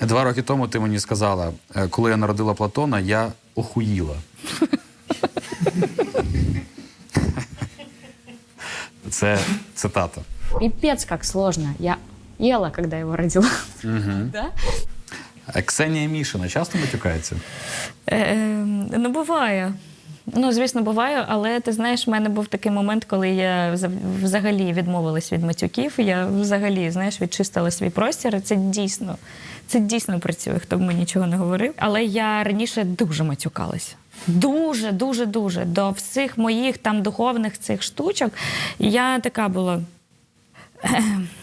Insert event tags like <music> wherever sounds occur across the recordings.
Два роки тому ти мені сказала, е, коли я народила Платона, я охуїла. Це цитата. Пипец, как сложно. Я ела, когда его родила. <laughs> Да? Е, Ксенія Мішина часто матюкається? Е, ну, буває. Ну, звісно, буває, але ти знаєш, в мене був такий момент, коли я взагалі відмовилась від матюків. Я взагалі знаєш, відчистила свій простір. Це дійсно, це дійсно працює, хто б мені нічого не говорив. Але я раніше дуже матюкалася. Дуже, дуже, дуже. До всіх моїх там духовних цих штучок я така була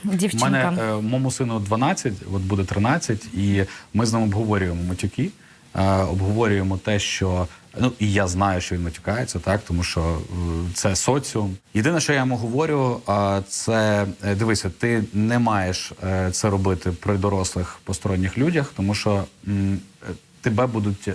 У дівчинка. мене е, моєму сину 12, от буде 13, і ми з ним обговорюємо матюки. Е, обговорюємо те, що ну і я знаю, що він матюкається, так тому що е, це соціум. Єдине, що я йому говорю, це е, дивися, ти не маєш е, це робити при дорослих посторонніх людях, тому що тебе будуть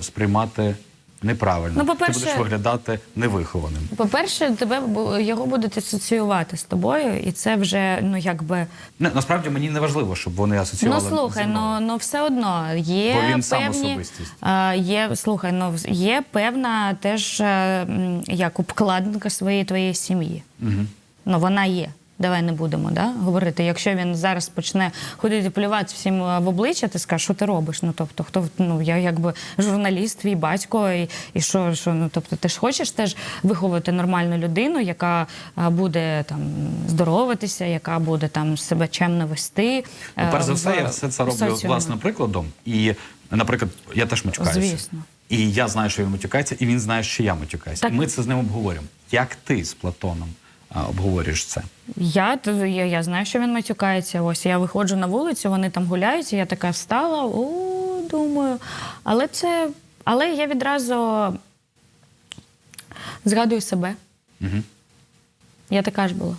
сприймати неправильно. Ну, ти по-перше- будеш виглядати невихованим. По-перше, тебе його будуть асоціювати з тобою, і це вже ну якби Не, насправді мені не важливо, щоб вони ну слухай, ну, ну все одно є Бо він сам особистість. а, є. Слухай, ну є певна теж е, як обкладинка своєї твоєї сім'ї. Угу. Ну вона є. Давай не будемо да, говорити. Якщо він зараз почне ходити плювати всім е, в обличчя, ти скажеш, що ти робиш? Ну тобто, хто ну я якби журналіст, твій батько, і, і що, що ну тобто, ти ж хочеш теж виховати нормальну людину, яка е, буде там здороватися, яка буде там себе чемно вести. Ну, перш за е, все, в- я все це роблю соціумі. власним прикладом. І, наприклад, я теж матюкаюся. Звісно. І я знаю, що він матюкається, і він знає, що я матюкаюся. І ми це з ним обговорюємо. Як ти з Платоном обговорюєш це? Я, я, я знаю, що він матюкається. Ось я виходжу на вулицю, вони там гуляють, і я така встала, о, думаю. Але це. Але я відразу згадую себе. Угу. Я така ж була.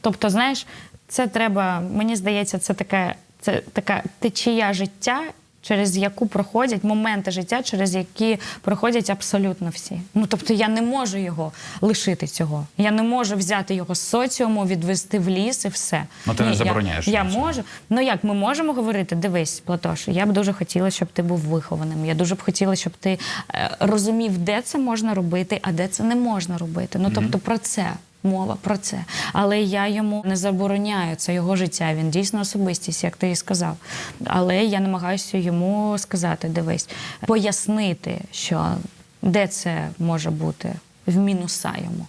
Тобто, знаєш, це треба, мені здається, це таке, це така течія життя, через яку проходять моменти життя, через які проходять абсолютно всі. Ну тобто я не можу його лишити цього. Я не можу взяти його з соціуму, відвести в ліс і все. Ну, ти не забороняєш Я, я можу. Ну як ми можемо говорити? Дивись, Платош, я б дуже хотіла, щоб ти був вихованим. Я дуже б хотіла, щоб ти е, розумів, де це можна робити, а де це не можна робити. Ну тобто про це. Мова про це, але я йому не забороняю це його життя. Він дійсно особистість, як ти і сказав. Але я намагаюся йому сказати: дивись, пояснити, що де це може бути в мінуса йому.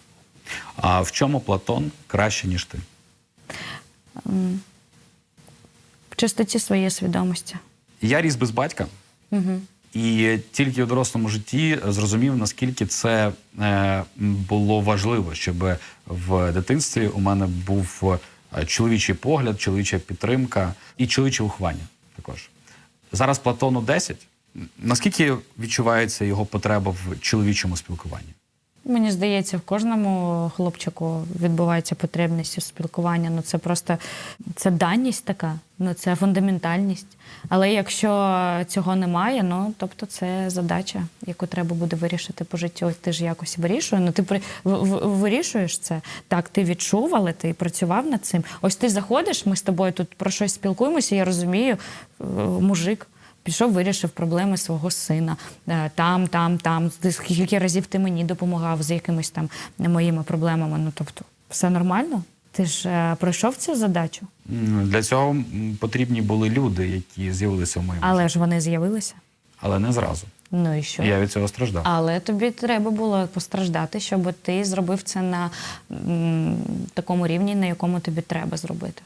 А в чому Платон краще, ніж ти? В чистоті своєї свідомості. Я ріс без батька. І тільки в дорослому житті зрозумів, наскільки це е, було важливо, щоб в дитинстві у мене був е, чоловічий погляд, чоловіча підтримка і чоловіче виховання також. Зараз Платону 10. Наскільки відчувається його потреба в чоловічому спілкуванні? Мені здається, в кожному хлопчику відбувається потребність у спілкуванні. Ну це просто це даність така, ну це фундаментальність. Але якщо цього немає, ну тобто це задача, яку треба буде вирішити по життю. Ти ж якось вирішуєш. Ну ти при вирішуєш це. Так, ти відчув, але ти працював над цим. Ось ти заходиш, ми з тобою тут про щось спілкуємося. Я розумію, е, мужик. Пішов, вирішив проблеми свого сина. Е, Там, там, там. Скільки разів ти мені допомагав з якимись там моїми проблемами. Ну тобто, все нормально? Ти ж е, пройшов цю задачу, Для цього потрібні були люди, які з'явилися в моєму але ж вони з'явилися. але не зразу. Ну і що? Я від цього страждав. Але тобі треба було постраждати, щоб ти зробив це на м, такому рівні, на якому тобі треба зробити.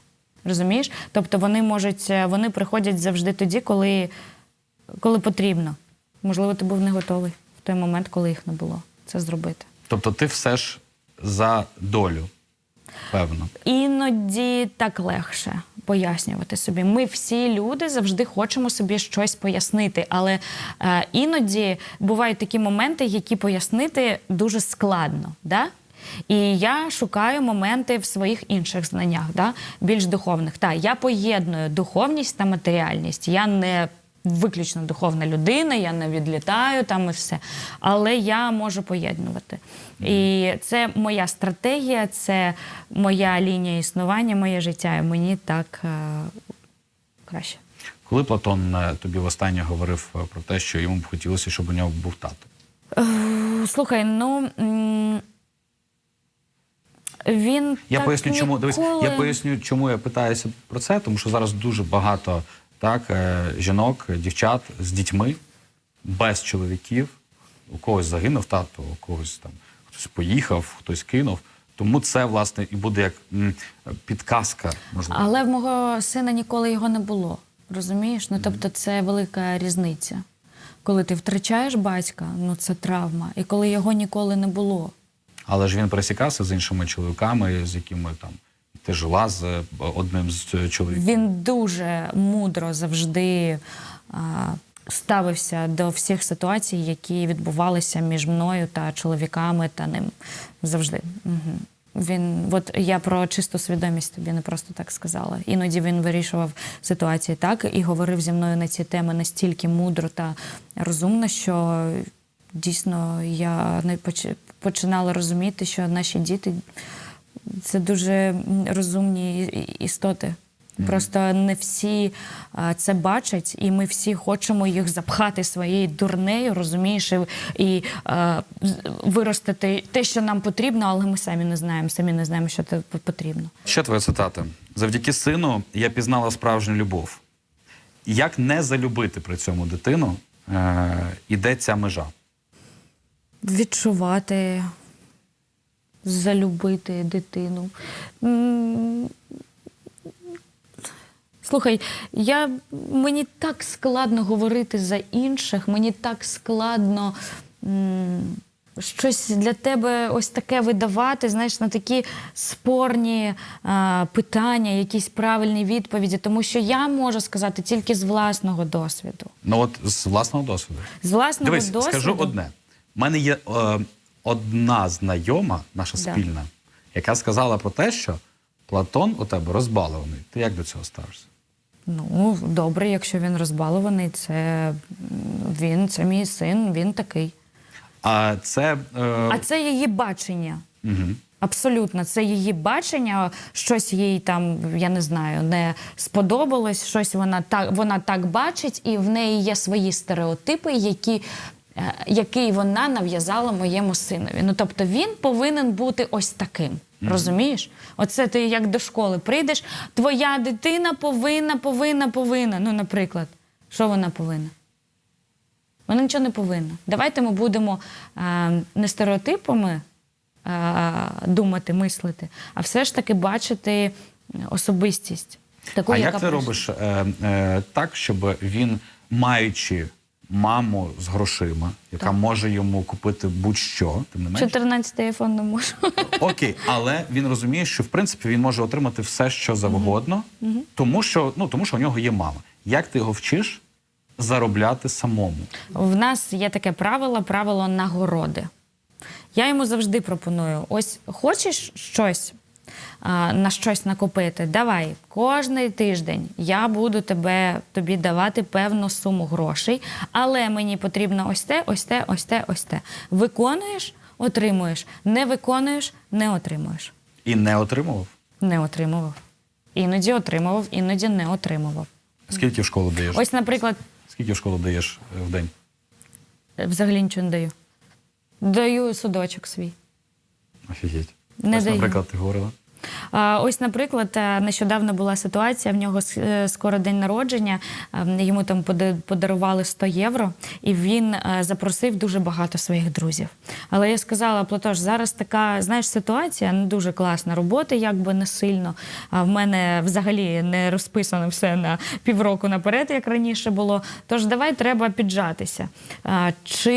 Розумієш? Тобто вони можуть, е, вони приходять завжди тоді, коли, коли потрібно. Можливо, ти був не готовий в той момент, коли їх не було. Це зробити. Тобто ти все ж за долю, певно. Іноді так легше пояснювати собі. Ми всі люди завжди хочемо собі щось пояснити, але е, іноді бувають такі моменти, які пояснити дуже складно. Да? І я шукаю моменти в своїх інших знаннях, да? більш духовних. Та, я поєдную духовність та матеріальність. Я не виключно духовна людина, я не відлітаю там і все. Але я можу поєднувати. І це моя стратегія, це моя лінія існування, моє життя. І мені так е, краще. Коли Платон е, тобі востаннє говорив е, про те, що йому б хотілося, щоб у нього був тато? Е, Слухай, ну. Він Я так поясню, чому дивись, я поясню, чому я питаюся про це, тому що зараз дуже багато так е, жінок, дівчат з дітьми без чоловіків. У когось загинув тато, у когось там хтось поїхав, хтось кинув. Тому це власне і буде як підказка, можливо. Але в мого сина ніколи його не було. Розумієш? Ну тобто, це велика різниця. Коли ти втрачаєш батька, ну це травма. І коли його ніколи не було. Але ж він пересікався з іншими чоловіками, з якими там ти жила з е, одним з е, чоловіків. Він дуже мудро завжди а, ставився до всіх ситуацій, які відбувалися між мною та чоловіками та ним. Завжди. Угу. Він, от я про чисту свідомість тобі не просто так сказала. Іноді він вирішував ситуації так і говорив зі мною на ці теми настільки мудро та розумно, що дійсно я не починала розуміти, що наші діти це дуже розумні істоти. Просто не всі а, це бачать, і ми всі хочемо їх запхати своєю дурнею, розумієш, і, а, виростити те, що нам потрібно, але ми самі не знаємо, самі не знаємо, що це потрібно. Ще твоя цитата. Завдяки сину я пізнала справжню любов. Як не залюбити при цьому дитину, е, іде ця межа. Відчувати, залюбити дитину. Слухай, я, мені так складно говорити за інших, мені так складно м, щось для тебе ось таке видавати, знаєш, на такі спорні а, питання, якісь правильні відповіді, тому що я можу сказати тільки з власного досвіду. Ну от з власного досвіду. З власного Дивись, досвіду. скажу одне. У мене є е, одна знайома, наша Да. спільна, яка сказала про те, що Платон у тебе розбалований. Ти як до цього ставишся? Ну, добре, якщо він розбалований, це він, це мій син, він такий. А це. Е, А це її бачення. угу. Абсолютно, це її бачення, щось їй там, я не знаю, не сподобалось, щось вона так, вона так бачить, і в неї є свої стереотипи, які, е, які вона нав'язала моєму синові. Ну тобто він повинен бути ось таким. Розумієш? Оце ти як до школи прийдеш, твоя дитина повинна, повинна, повинна. Ну, наприклад, що вона повинна? Вона нічого не повинна. Давайте ми будемо е, не стереотипами е, думати, мислити, а все ж таки бачити особистість. Таку, А яка як ти прийшла. робиш е, е, так, щоб він, маючи маму з грошима, яка може йому купити будь-що, тим не менше, 14 айфон не можу. Окей, але він розуміє, що в принципі він може отримати все, що завгодно, тому що ну тому, що у нього є мама. Як ти його вчиш заробляти самому? В нас є таке правило правило нагороди. Я йому завжди пропоную: ось хочеш щось на щось накопити, давай кожний тиждень я буду тебе тобі давати певну суму грошей, але мені потрібно ось те, ось те, ось те, ось те. Виконуєш, отримуєш. Не виконуєш, не отримуєш. І не отримував? Не отримував. Іноді отримував, іноді не отримував. Скільки в школу даєш? Ось, наприклад, Скільки в школу даєш е, в день? взагалі нічого не даю. Даю судочок свій. Офігеть. Не Ось, даю. наприклад, ти говорила. Ось, наприклад, е, нещодавно була ситуація. В нього е, скоро день народження. е, Йому там подарували 100 євро, і він запросив дуже багато своїх друзів. Але я сказала, Платош, зараз така знаєш ситуація, не дуже класна. Роботи якби не сильно. В мене взагалі не розписано все на півроку наперед, як раніше було. Тож давай треба піджатися. Чи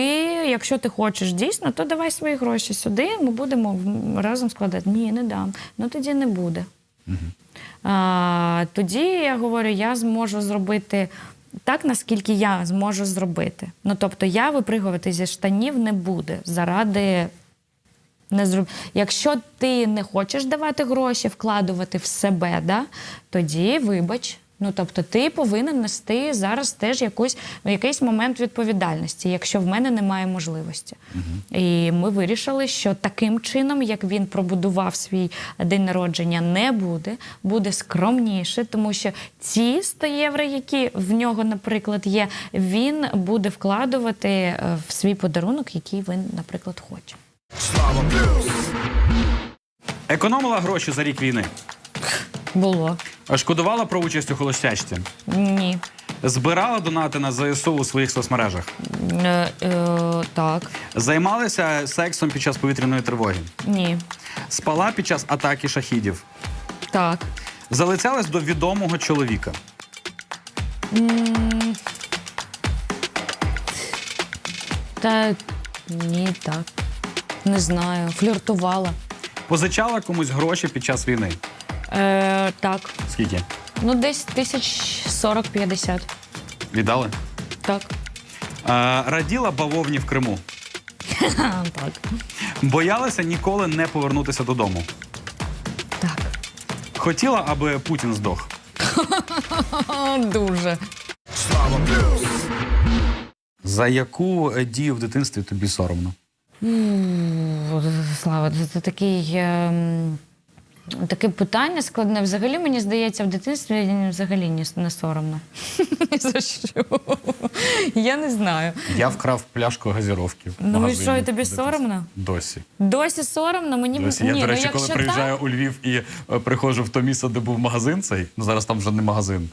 якщо ти хочеш дійсно, то давай свої гроші сюди. Ми будемо разом складати. Ні, не дам. Ну тоді не буде. А, тоді я говорю, я зможу зробити так, наскільки я зможу зробити. Ну тобто, я випригувати зі штанів не буде заради. Не зроб... Якщо ти не хочеш давати гроші, вкладувати в себе, да, тоді вибач, Ну тобто, ти повинен нести зараз теж якусь якийсь момент відповідальності, якщо в мене немає можливості. І ми вирішили, що таким чином, як він пробудував свій день народження, не буде, буде скромніше, тому що ці 100 євро, які в нього, наприклад, є, він буде вкладувати е, в свій подарунок, який він, наприклад, хоче. Економила гроші за рік війни. Було Шкодувала про участь у холостячці. ні. Збирала донати на ЗСУ у своїх соцмережах. Е, е, так, Займалися сексом під час повітряної тривоги. ні. Спала під час атаки шахідів. Так. Залицялась до відомого чоловіка. Та ні, так. Не знаю. Фліртувала. Позичала комусь гроші під час війни. Е, так. Скільки? Ну, десь тисяч 40-50. Віддали? Так. Е, раділа бавовні в Криму. <laughs> так. Боялася ніколи не повернутися додому. Так. Хотіла, аби Путін здох. <laughs> Дуже. За яку е, дію в дитинстві тобі соромно? Слава, це, такий. ем, Таке питання складне. Взагалі, мені здається, в дитинстві взагалі ні, не соромно. <laughs> Ні за що. Я не знаю. Я вкрав пляшку газіровки. в Ну і магазині що, і в тобі дитинстві. соромно? Досі. Досі соромно, мені Досі. ні, Я, до речі, ну, коли якщо приїжджаю так, у Львів і е, приходжу в то місце, де був магазин цей, ну зараз там вже не магазин.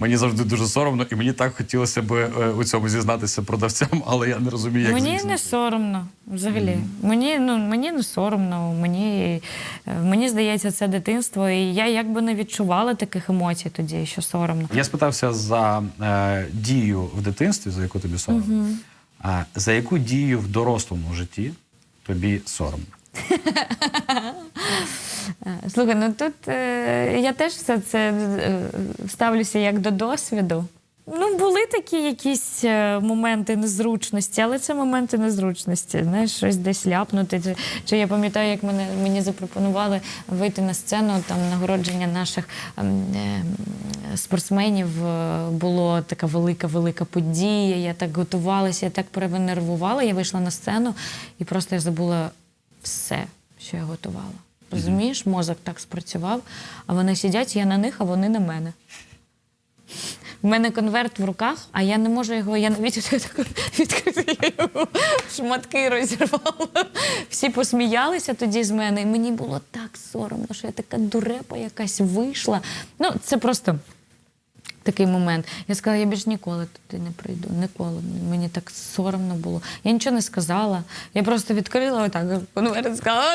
Мені завжди дуже соромно, і мені так хотілося б е, у цьому зізнатися продавцям, <laughs> але я не розумію, як Мені не соромно взагалі. Мені ну мені не соромно. Мені, е, мені здається, це дитинство, і я якби не відчувала таких емоцій тоді, що соромно. Я спитався за е, дію в дитинстві, за яку тобі соромно. А за яку дію в дорослому житті тобі соромно? <laughs> Слухай, ну тут е, я теж все це е, ставлюся як до досвіду. Ну, були такі якісь е, моменти незручності, але це моменти незручності. Знаєш, щось десь ляпнути. Чи, чи я пам'ятаю, як мене мені запропонували вийти на сцену там нагородження наших ем, е, спортсменів. е, Було така велика, велика подія. Я так готувалася, я так перенервувала. Я вийшла на сцену і просто я забула все, що я готувала. Розумієш, мозок так спрацював, а вони сидять, я на них, а вони на мене. У мене конверт в руках, а я не можу його, я навіть відкрити я його шматки розірвала. Всі посміялися тоді з мене, і мені було так соромно, що я така дурепа якась вийшла. Ну, це просто такий момент. Я сказала, я більш ніколи туди не прийду. Ніколи. Мені так соромно було. Я нічого не сказала. Я просто відкрила отак конверт і сказала,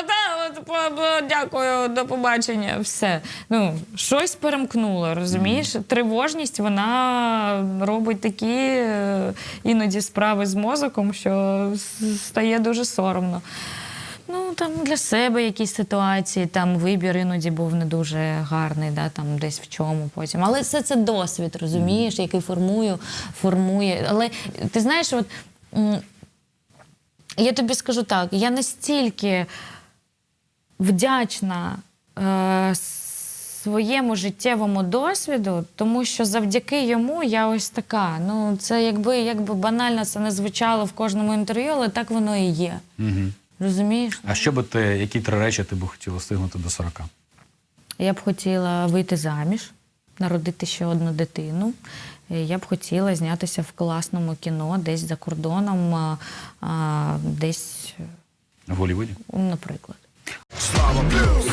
от, по- по- дякую, до побачення. Все. Ну, щось перемкнуло, розумієш? Тривожність вона робить такі е, іноді справи з мозоком, що стає дуже соромно. Ну, там для себе якісь ситуації, там вибір іноді був не дуже гарний, да, там десь в чому потім. Але все це досвід, розумієш, який формую, формує. Але ти знаєш, от я тобі скажу так, я настільки вдячна е, своєму життєвому досвіду, тому що завдяки йому я ось така. Ну, це якби, якби банально це не звучало в кожному інтерв'ю, але так воно і є. Угу. Розумієш? А що би ти, які три речі ти б хотіла встигнути до 40? Я б хотіла вийти заміж, народити ще одну дитину. Я б хотіла знятися в класному кіно, десь за кордоном, а, десь, В Голлівуді? наприклад. Слава Blues.